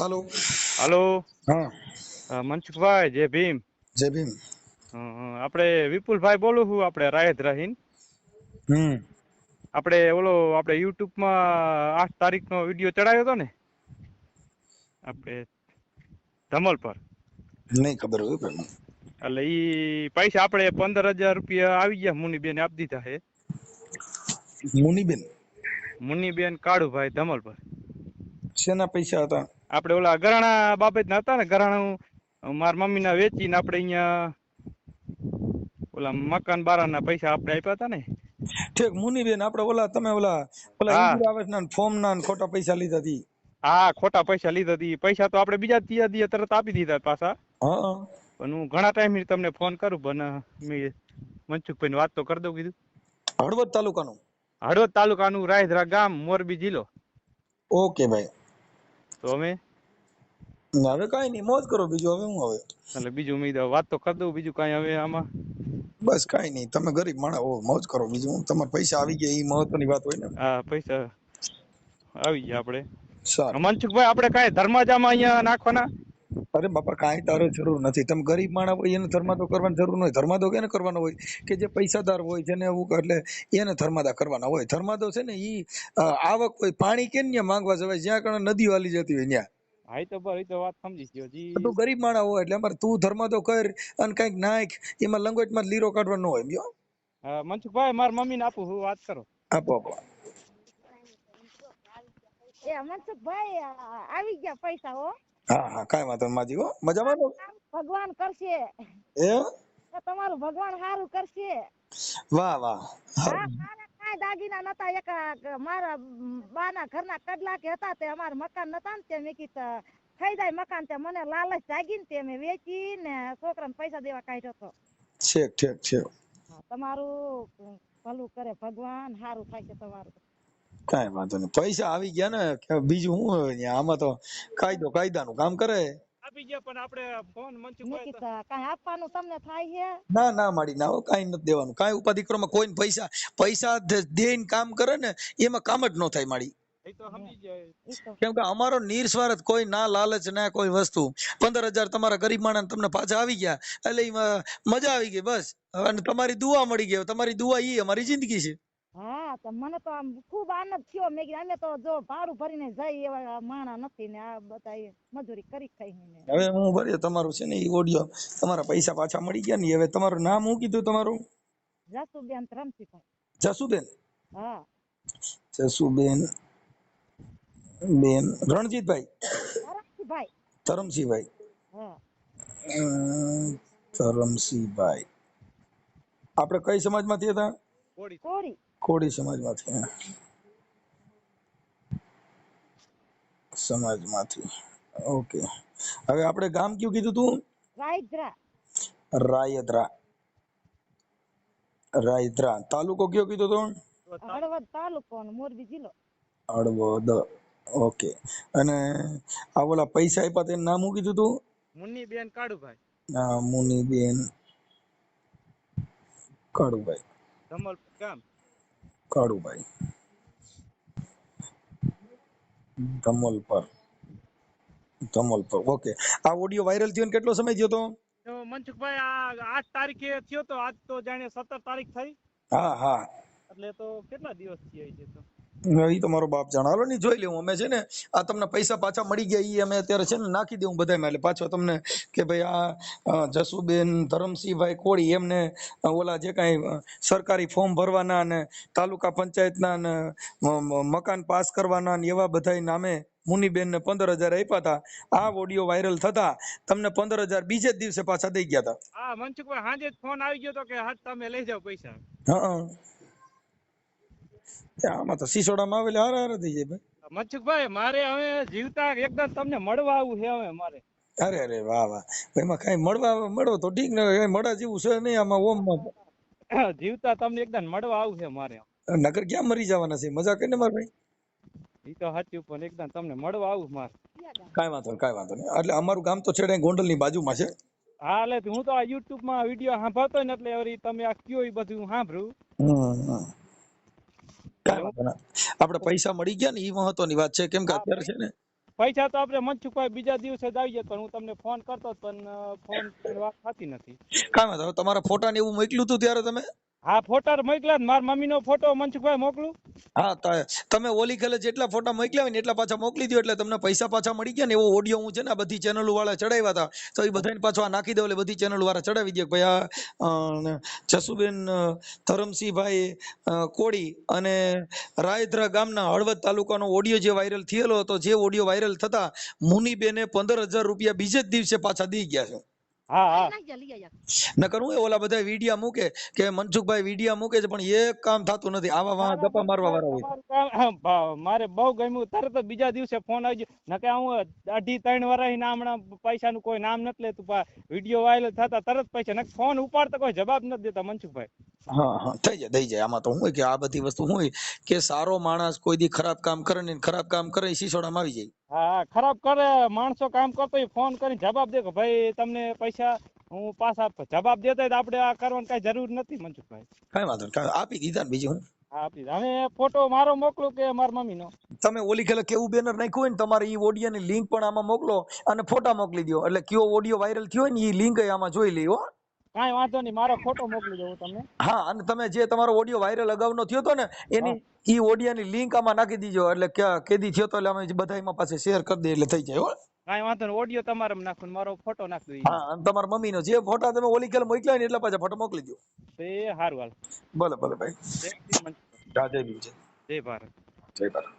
હાલો. Hello. હા. મનસુખભાઈ જય ભીમ. જય ભીમ. આપણે વિપુલભાઈ બોલું છું આપણે રાયત રહીન. હમ. આપણે ઓલો આપણે યુટ્યુબમાં આઠ તારીખનો વીડિયો ચડાવ્યો હતો ને? આપણે ધમલ પર. નહીં ખબર હોય પણ. એટલે ઈ પૈસા આપણે પંદર હજાર રૂપિયા આવી ગયા મુનિબેન આપી દીધા છે. મુનીબેન? મુનીબેન કાળુભાઈ ધમલ પર. શેના પૈસા હતા? આપણે ઓલા ગરાણા બાબતના હતા ને ગરાણું મારા મમ્મીના વેચીને આપણે અહીંયા ઓલા મકાન બારાના પૈસા આપણે આપ્યા હતા ને. ઠીક મુનીબેન આપણે ઓલા તમે ઓલા ઓલા હા. ના ફોર્મ ના ખોટા પૈસા લીધા હતી હા ખોટા પૈસા લીધા હતી પૈસા તો આપણે બીજા ત્રીજા દિવસે તરત આપી દીધા પાછા. હા. પણ હું ઘણા ટાઈમ તમને ફોન કરું પણ મેં મનસુખભાઈ વાત તો કરી દઉં કીધું. હળવદ તાલુકાનું? હળવદ તાલુકાનું રાયધરા ગામ મોરબી જિલ્લો. ઓકે ભાઈ. તો અમે હવે કાંઈ નહીં મોજ કરો બીજું હવે હું હવે? એટલે બીજું મેં વાત તો કરી દઉં બીજું કાંઈ હવે આમાં? બસ કાંઈ નહીં તમે ગરીબ માણસ હો મોજ કરો બીજું હું તમારે પૈસા આવી ગયા એ મહત્વની વાત હોય ને? આ પૈસા આવી ગયા આપણે. મનસુખભાઈ આપણે કાંઈ ધર્માજામાં અહીંયા નાખવાના? અરે બાપા કાંઈ તારે જરૂર નથી. તમે ગરીબ માણસ હોય એને ધર્માદો કરવાની જરૂર નહીં ધર્માદો કેને કરવાનો હોય? કે જે પૈસાદાર હોય જેને એવું એટલે એને ધર્માદા કરવાના હોય. ધર્માદો છે ને એ આવક હોય પાણી કેમ ત્યાં માંગવા જવાય? જ્યાં કણ નદી વાલી જતી હોય ત્યાં તો બરાબર તો વાત સમજી ગયો જી. તું ગરીબ માણસ હોય એટલે અમારે તું ધર્માદો કર અને કંઈક નાખ એમાં લંગોટમાં માં લીરો કાઢવાનો હોય ગયો મનસુખભાઈ મારા મમ્મીને આપું હું વાત કરો. આપો આપો. એ મનસુખભાઈ આવી ગયા પૈસા હો. હા હા કાંઈ વાંધો નહીં માજી હો. મજામાં? ભગવાન કરશે. એ? તમારું ભગવાન સારું કરશે. વાહ વાહ. કાંઈ દાગીના નતા એક મારા બાના ઘરના કડલા કે હતા તે અમારા મકાન નતા ને તે મેં કીધું થઈ જાય મકાન તે મને લાલચ જાગી ને તે મેં વેચી ને છોકરાને પૈસા દેવા કાઢ્યો હતો છેક છેક છેક. તમારું ભલું કરે ભગવાન સારું થાય છે તમારું. કાંઈ વાંધો નહીં. પૈસા આવી ગયા ને કે બીજું શું હોય આમાં તો કાયદો કાયદાનું કામ કરે. આપી ગયા પણ આપણે ફોન મેં મનસુખભાઈ તો- કીધું કાંઈ આપવાનું તમને થાય છે? ના ના માડી ના કાઈ નથી દેવાનું. કાઈ ઉપાધિ કરવામાં કોઈને પૈસા પૈસા દેઈને કામ કરે ને એમાં કામ જ ન થાય માડી. તો સમજી જાય ઈ તો કેમ કે અમારો નિર્સ્વાર્થ કોઈ ના લાલચ ના કોઈ વસ્તુ. પંદર હજાર તમારા ગરીબ માણસ તમને પાછા આવી ગયા. એટલે એમાં મજા આવી ગઈ બસ. અને તમારી દુઆ મળી ગઈ. તમારી દુઆ ઈ અમારી જિંદગી છે. હા તો મને તો આમ ખૂબ આનંદ થયો. મેં કીધું અમે તો જો ભાડું ભરીને જઈ એવા માણા નથી ને આ બધા મજૂરી કરી ખાઈને હવે હું ભરીએ તમારું છે ને ઈ ઓડિયો તમારા પૈસા પાછા મળી ગયા ને હવે તમારું નામ હું કીધું તમારું? જસુબેન રમસીભાઈ જસુબેન? હા. જસુબેન બેન રણજીતભાઈ? રણજીતભાઈ ધરમસિંહભાઈ હા. ધરમસિંહભાઈ આપણે કઈ સમાજમાંથી હતા? કોળી. કોરી કોળી સમાજમાંથી સમાજમાંથી. ઓકે. હવે આપણે ગામ કયું કીધું તું? રાયદ્રા. રાયદ્રા. રાયદ્રા. તાલુકો કયો કીધો તો? હળવદ તાલુકો અને મોરબી જિલ્લો. હળવદ. ઓકે. અને આ ઓલા પૈસા આપ્યા તેનું નામ શું કીધું તું? મુન્નીબેન કાળુભાઈ. હા મુનીબેન કાળુભાઈ. ધમલ ગામ. કાળુભાઈ ધમલ પર. ધમલ પર. ઓકે આ ઓડિયો વાયરલ થયો કેટલો સમય થયો તો? તો મનસુખભાઈ આ આઠ તારીખે થયો તો આજ તો જાણે સત્તર તારીખ થઈ. હા હા. એટલે તો કેટલા દિવસ થયા છે તો? એ તો મારો બાપ જાણે હાલો ને જોઈ લેવું. અમે છે ને આ તમને પૈસા પાછા મળી ગયા એ અમે અત્યારે છે ને નાખી દેવું બધામાં એટલે પાછો તમને કે ભાઈ આ જસુબેન ધરમસિંહભાઈ કોળી એમને ઓલા જે કાંઈ સરકારી ફોર્મ ભરવાના અને તાલુકા પંચાયતના અને મકાન પાસ કરવાના ને એવા બધા નામે મુનીબેન ને પંદર હજાર આપ્યા હતા આ ઓડિયો વાયરલ થતા તમને પંદર હજાર બીજે જ દિવસે પાછા દઈ ગયા હતા હા મનસુખભાઈ હાજે ફોન આવી ગયો તો કે હા તમે લઈ જાઓ પૈસા. હા. આમાં તો સિસોડામાં આવેલા હારા હારા થઈ જાય ભાઈ. મનસુખભાઈ મારે હવે જીવતા એકદમ તમને મળવા આવું છે હવે મારે. અરે અરે વાહ વાહ. એમાં કઈ મળવા મળો તો ઠીક ને કઈ મળા જેવું છે નહીં આમાં ઓમમાં જીવતા તમને એકદમ મળવા આવું છે મારે. નગર ક્યાં મરી જવાના છે? મજા કરીને માર ભાઈ? ઈ તો સાચું પણ એકદમ તમને મળવા આવું માર. કાઈ વાંધો નહીં કાઈ વાંધો નહીં. એટલે અમારું ગામ તો છેડે ગોંડલની બાજુમાં છે. હા એટલે હું તો આ યુટ્યુબમાં વીડિયો સાંભળતો ને એટલે તમે આ કયો એ બધું સાંભળું હમ, હમ. કાંઈ વાંધો નહીં આપણે પૈસા મળી ગયા ને એ મહત્વની વાત છે. કેમ કે અત્યારે છે ને પૈસા તો આપણે મનસુખભાઈ બીજા દિવસે જ આવી જાય પણ હું તમને ફોન કરતો પણ ફોન વાત થતી નથી. કાંઈ વાંધો તમારા ફોટા ને એવું મોકલ્યું હતું ત્યારે તમે? હા ફોટા મોકલ્યા ને, મારા મમ્મીનો ફોટો મનસુખભાઈ મોકલું? હા તમે ઓલી ખેલે જેટલા ફોટા મોકલ્યા હોય ને, એટલા પાછા મોકલી દો એટલે તમને પૈસા પાછા મળી ગયા ને, એવો ઓડિયો હું છે ને બધી ચેનલો વાળા ચડાવ્યા હતા. તો એ બધાને પાછો આ નાખી દો એટલે બધી ચેનલ વાળા ચડાવી દે ભાઈ આ જસુબેન ધરમસિંહભાઈ કોડી અને રાયધરા ગામના હળવદ તાલુકાનો ઓડિયો જે વાયરલ થયેલો હતો, જે ઓડિયો વાયરલ થતા મુનિબેને પંદર હજાર રૂપિયા બીજે જ દિવસે પાછા દઈ ગયા છે. હા હા. નકર હું ઓલા બધા વિડિયા મૂકે કે મનસુખભાઈ વિડિયા મૂકે છે પણ એક કામ થતું નથી. આવા વાહ ગપ્પા મારવા વાળા હોય. મારે બહુ ગમ્યું. તરત બીજા દિવસે ફોન આવી ગયો નકે હું અઢી ત્રણ વર્ષ ના હમણાં પૈસાનું કોઈ નામ નથી લેતું વીડિયો વાયરલ થતા તરત પૈસા. નકે ફોન ઉપાડતા કોઈ જવાબ નથી દેતા મનસુખભાઈ. હા હા થઈ જાય થઈ જાય. આમાં તો હું કે આ બધી વસ્તુ હું હોય કે સારો માણસ કોઈ દી ખરાબ કામ કરે ને ખરાબ કામ કરે શીશોડામાં આવી જાય. હા ખરાબ કરે માણસો કામ કરતો ફોન કરીને જવાબ દે કે ભાઈ તમને પૈસા હું પાછા આપ- જવાબ દેતા આપડે આપણે આ કરવાની કઈ જરૂર નથી મનસુખભાઈ કઈ વાંધો નહીં. આપી દીધા ને બીજું આપી હવે ફોટો મારો મોકલું કે મારા મમ્મીનો? તમે ઓલી ખેલે કેવું બેનર નાખ્યું હોય ને તમારે ઈ ઓડિયોની લિંક પણ આમાં મોકલો અને ફોટા મોકલી દો એટલે કયો ઓડિયો વાયરલ થયો હોય ને ઈ લિંક આમાં જોઈ લઈ હો. કાંઈ વાંધો નહીં મારો ફોટો મોકલી દઉં તમને. હા અને તમે જે તમારો ઓડિયો વાયરલ અગાઉનો થયો હતો ને એની ઈ ઓડિયાની લિંક આમાં નાખી દીજો એટલે કેદી થયો તો એટલે અમે બધા એમાં પાસે શેર કરી દે એટલે થઈ જાય હો. કાંઈ વાંધો નહીં ઓડિયો તમારે નાખું મારો ફોટો નાખી દઈએ હા અને તમારા મમ્મીનો જે ફોટા તમે ઓલી ખેલે મોકલ્યા ને એટલા પાછા ફોટો મોકલી દો એ સારું હાલ. ભલે ભલે ભાઈ. જય જય ભારત. જય ભારત.